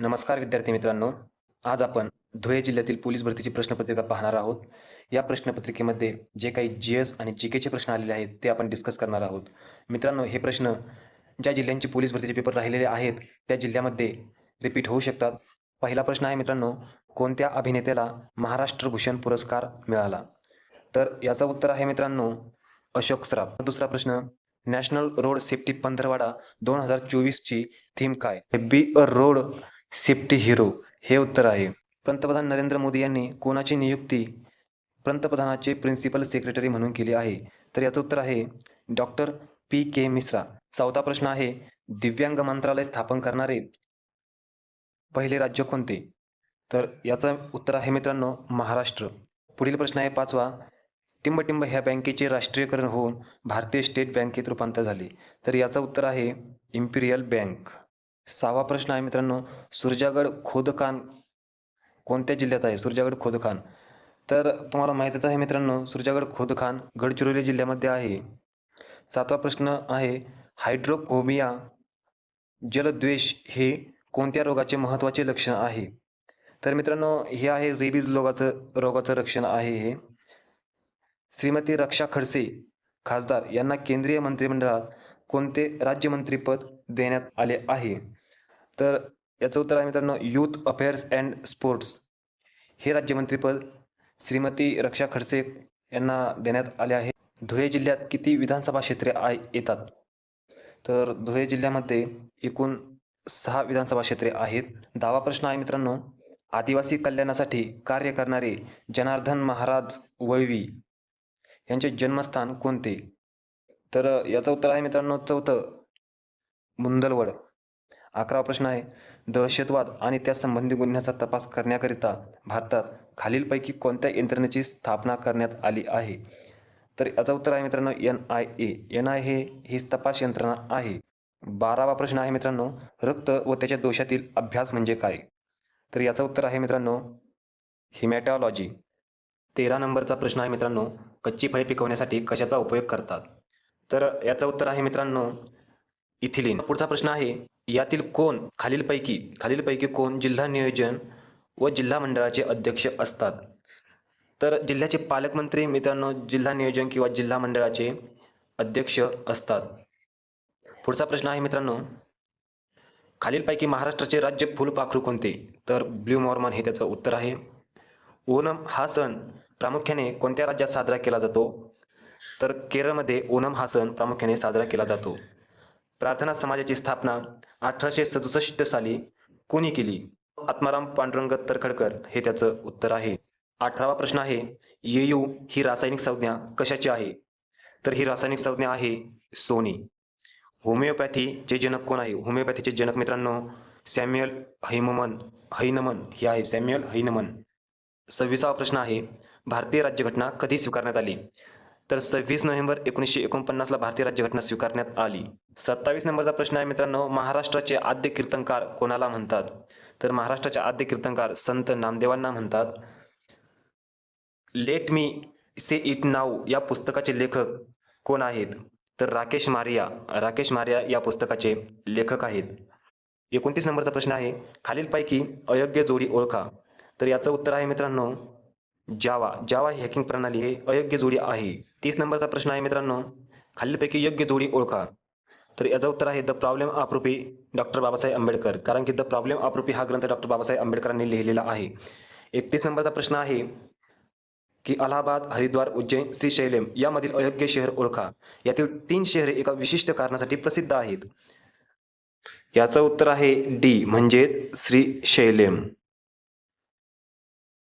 नमस्कार विद्यार्थी मित्रांनो. आज आपण धुळे जिल्ह्यातील पोलीस भरतीची प्रश्नपत्रिका पाहणार आहोत. या प्रश्नपत्रिकेमध्ये जे काही जी एस आणि जी केचे प्रश्न आलेले आहेत ते आपण डिस्कस करणार आहोत. मित्रांनो हे प्रश्न ज्या जिल्ह्यांचे पोलीस भरतीचे पेपर राहिलेले आहेत त्या जिल्ह्यामध्ये रिपीट होऊ शकतात. पहिला प्रश्न आहे मित्रांनो कोणत्या अभिनेत्याला महाराष्ट्र भूषण पुरस्कार मिळाला? तर याचं उत्तर आहे मित्रांनो अशोक सराफ. दुसरा प्रश्न नॅशनल रोड सेफ्टी पंधरवाडा दोन हजार चोवीसची थीम काय? Be a road safety hero हे उत्तर आहे. पंतप्रधान नरेंद्र मोदी यांनी कोणाची नियुक्ती पंतप्रधानाचे प्रिन्सिपल सेक्रेटरी म्हणून केली आहे? तर याचं उत्तर आहे डॉक्टर पी के मिश्रा. चौथा प्रश्न आहे दिव्यांग मंत्रालय स्थापन करणारे पहिले राज्य कोणते? तर याचं उत्तर आहे मित्रांनो महाराष्ट्र. पुढील प्रश्न आहे पाचवा टिंबटिंब ह्या बँकेचे राष्ट्रीयकरण होऊन भारतीय स्टेट बँकेत रूपांतर झाले. तर याचं उत्तर आहे इम्पिरियल बँक. सहावा प्रश्न आहे मित्रांनो सुरजागड खोदकान कोणत्या जिल्ह्यात आहे? सुरजागड खोदखान तर तुम्हाला माहितीच आहे मित्रांनो सुरजागड खोदखान गडचिरोली जिल्ह्यामध्ये आहे. सातवा प्रश्न आहे हायड्रोकोमिया जलद्वेष हे कोणत्या रोगाचे महत्त्वाचे लक्षण आहे? तर मित्रांनो हे आहे रेबीज रोगाचं रोगाचं रक्षण आहे हे. श्रीमती रक्षा खडसे खासदार यांना केंद्रीय मंत्रिमंडळात कोणते राज्यमंत्रीपद देण्यात आले आहे? तर याचं उत्तर आहे मित्रांनो यूथ अफेअर्स अँड स्पोर्ट्स हे राज्यमंत्रीपद श्रीमती रक्षा खडसे यांना देण्यात आले आहे. धुळे जिल्ह्यात किती विधानसभा क्षेत्रे आय येतात? तर धुळे जिल्ह्यामध्ये एकूण सहा विधानसभा क्षेत्रे आहेत. दहावा प्रश्न आहे मित्रांनो आदिवासी कल्याणासाठी कार्य करणारे जनार्दन महाराज वळवी यांचे जन्मस्थान कोणते? तर याचं उत्तर आहे मित्रांनो चौथं मुंदलवड. अकरावा प्रश्न आहे दहशतवाद आणि त्या संबंधी गुन्ह्याचा तपास करण्याकरिता भारतात खालीलपैकी कोणत्या यंत्रणेची स्थापना करण्यात आली आहे? तर याचं उत्तर आहे मित्रांनो N I A. N I हे ही तपास यंत्रणा आहे. बारावा प्रश्न आहे मित्रांनो रक्त व त्याच्या दोषातील अभ्यास म्हणजे काय? तर याचं उत्तर आहे मित्रांनो हिमॅटॉलॉजी. तेरा नंबरचा प्रश्न आहे मित्रांनो कच्ची फळे पिकवण्यासाठी कशाचा उपयोग करतात? तर याचं उत्तर आहे मित्रांनो इथिलीन. पुढचा प्रश्न आहे यातील कोण खालीलपैकी खालीलपैकी कोण जिल्हा नियोजन व जिल्हा मंडळाचे अध्यक्ष असतात? तर जिल्ह्याचे पालकमंत्री मित्रांनो जिल्हा नियोजन किंवा जिल्हा मंडळाचे अध्यक्ष असतात. पुढचा प्रश्न आहे मित्रांनो खालीलपैकी महाराष्ट्राचे राज्य फुलपाखरू कोणते? तर ब्ल्यू मॉर्मन हे त्याचं उत्तर आहे. ओणम हा सण प्रामुख्याने कोणत्या राज्यात साजरा केला जातो? तर केरळमध्ये ओणम हा सण प्रामुख्याने साजरा केला जातो. प्रार्थना समाजाची स्थापना अठराशे सदुसष्ट साली कोणी केली? आत्माराम पांडुरंग तरखडकर हे त्याचं उत्तर आहे. अठरावा प्रश्न आहे येयू ही रासायनिक संज्ञा कशाची आहे? तर ही रासायनिक संज्ञा आहे सोनी. होमिओपॅथीचे जनक कोण आहे? होमिओपॅथीचे जनक मित्रांनो सॅम्युअल हैममन हैनमन हे आहे सॅम्युअल हैनमन सव्वीसावा प्रश्न आहे भारतीय राज्यघटना कधी स्वीकारण्यात आली? तर सव्वीस नोव्हेंबर एकोणीसशे एकोणपन्नासला भारतीय राज्यघटना स्वीकारण्यात आली. सत्तावीस नंबरचा प्रश्न आहे मित्रांनो. महाराष्ट्राचे आद्य कीर्तनकार कोणाला म्हणतात? तर महाराष्ट्राचे आद्य कीर्तनकार संत नामदेवांना म्हणतात. Let me say it now या पुस्तकाचे लेखक कोण आहेत? तर राकेश मारिया. राकेश मारिया या पुस्तकाचे लेखक आहेत. एकोणतीस नंबरचा प्रश्न आहे खालीलपैकी अयोग्य जोडी ओळखा. तर याचं उत्तर आहे मित्रांनो जावा जावा ही हॅकिंग प्रणाली हे अयोग्य जोडी आहे. तीस नंबरचा प्रश्न आहे मित्रांनो. खालीलपैकी योग्य जोडी ओळखा. तर याचं उत्तर आहे the problem of rupee doctor Babasaheb Ambedkar. कारण की द प्रॉब्लेम ऑफ रुपी हा ग्रंथ डॉक्टर बाबासाहेब आंबेडकरांनी लिहिलेला आहे. एकतीस नंबरचा प्रश्न आहे की अलाहाबाद हरिद्वार उज्जैन श्रीशैलेम यामधील अयोग्य शहर ओळखा. यातील तीन शहरे एका विशिष्ट कारणासाठी प्रसिद्ध आहेत. याचं उत्तर आहे डी म्हणजे श्रीशैलेम